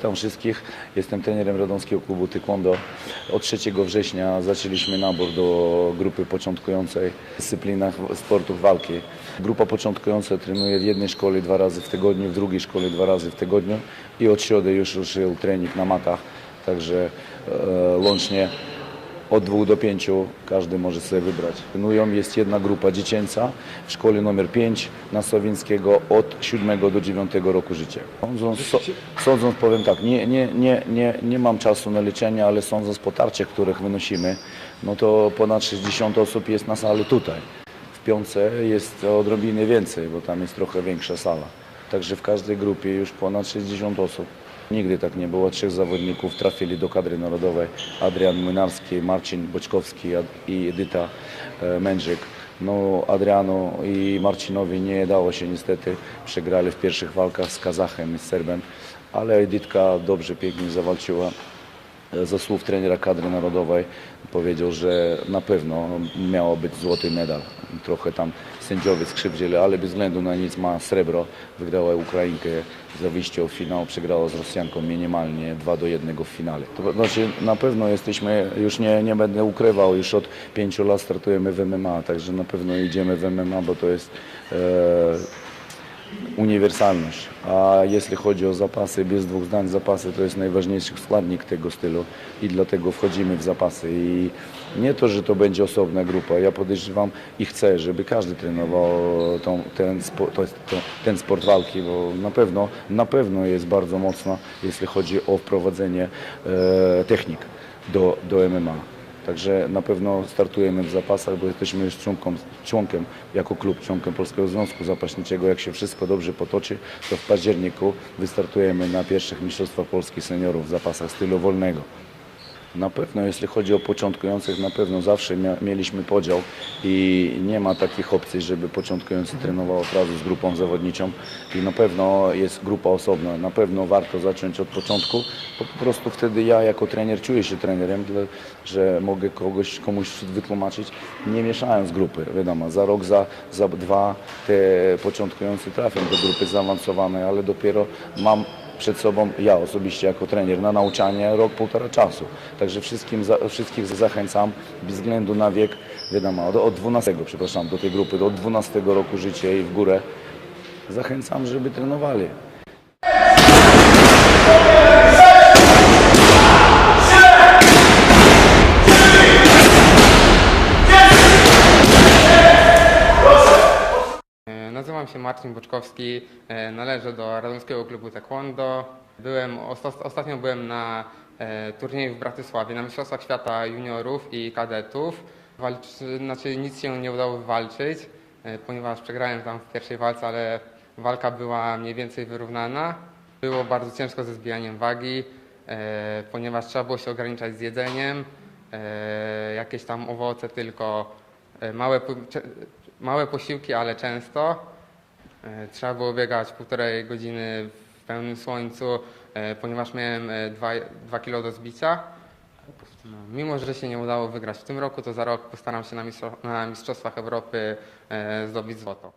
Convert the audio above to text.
Witam wszystkich. Jestem trenerem Radomskiego Klubu Taekwondo. Od 3 września zaczęliśmy nabór do grupy początkującej w dyscyplinach sportów walki. Grupa początkująca trenuje w jednej szkole dwa razy w tygodniu, w drugiej szkole dwa razy w tygodniu i od środy już ruszył trening na matach. Także e, łącznie od dwóch do pięciu każdy może sobie wybrać. Trenują jest jedna grupa dziecięca w szkole numer 5 na Sławińskiego od 7 do 9 roku życia. Sądząc, so, sądząc powiem tak, nie, nie, nie, nie, nie mam czasu na liczenie, ale sądząc po tarczach, których wynosimy, no to ponad 60 osób jest na sali tutaj. W piątce jest odrobinę więcej, bo tam jest trochę większa sala. Także w każdej grupie już ponad 60 osób. Nigdy tak nie było. Trzech zawodników trafili do kadry narodowej. Adrian Młynarski, Marcin Boczkowski i Edyta e, Mędrzyk. No, Adrianu i Marcinowi nie dało się niestety. Przegrali w pierwszych walkach z Kazachem i z Serbem, ale Edytka dobrze, pięknie zawalczyła. Ze słów trenera kadry narodowej powiedział, że na pewno miało być złoty medal. Trochę tam sędziowie skrzywdzili, ale bez względu na nic ma srebro. Wygrała Ukrainkę za wyjście w finał, przegrała z Rosjanką minimalnie 2 do 1 w finale. To znaczy na pewno jesteśmy, już nie, nie będę ukrywał, już od pięciu lat startujemy w MMA, także na pewno idziemy w MMA, bo to jest e, uniwersalność. A jeśli chodzi o zapasy, bez dwóch zdań, zapasy to jest najważniejszy składnik tego stylu i dlatego wchodzimy w zapasy. I nie to, że to będzie osobna grupa, ja podejrzewam i chcę, żeby każdy trenował tą, ten, spo, to to, ten sport walki, bo na pewno, na pewno jest bardzo mocno, jeśli chodzi o wprowadzenie e, technik do, do MMA. Także na pewno startujemy w zapasach, bo jesteśmy już członkiem, członkiem jako klub, członkiem Polskiego Związku Zapaśniczego. Jak się wszystko dobrze potoczy, to w październiku wystartujemy na pierwszych Mistrzostwach Polski Seniorów w zapasach stylu wolnego. Na pewno, jeśli chodzi o początkujących, na pewno zawsze mieliśmy podział i nie ma takich opcji, żeby początkujący trenował od razu z grupą zawodniczą i na pewno jest grupa osobna. Na pewno warto zacząć od początku, bo po prostu wtedy ja jako trener czuję się trenerem, że mogę kogoś, komuś wytłumaczyć, nie mieszając grupy. Wiadomo, za rok, za, za dwa te początkujący trafią do grupy zaawansowanej, ale dopiero mam przed sobą ja osobiście jako trener na nauczanie rok, półtora czasu. Także wszystkim, za, wszystkich zachęcam bez względu na wiek, wiadomo, od, od 12, przepraszam, do tej grupy, od 12 roku życia i w górę. Zachęcam, żeby trenowali. Nazywam się Marcin Boczkowski, e, należę do Radomskiego Klubu Taekwondo. Byłem, osta- ostatnio byłem na e, turnieju w Bratysławie, na Mistrzostwach Świata Juniorów i Kadetów. Walczy, znaczy nic się nie udało wywalczyć, e, ponieważ przegrałem tam w pierwszej walce, ale walka była mniej więcej wyrównana. Było bardzo ciężko ze zbijaniem wagi, ponieważ trzeba było się ograniczać z jedzeniem, jakieś tam owoce tylko, małe, małe posiłki, ale często. E, Trzeba było biegać półtorej godziny w pełnym słońcu, e, ponieważ miałem 2 kg do zbicia. No, mimo, że się nie udało wygrać w tym roku, to za rok postaram się na, mistrzo- na Mistrzostwach Europy e, zdobyć złoto.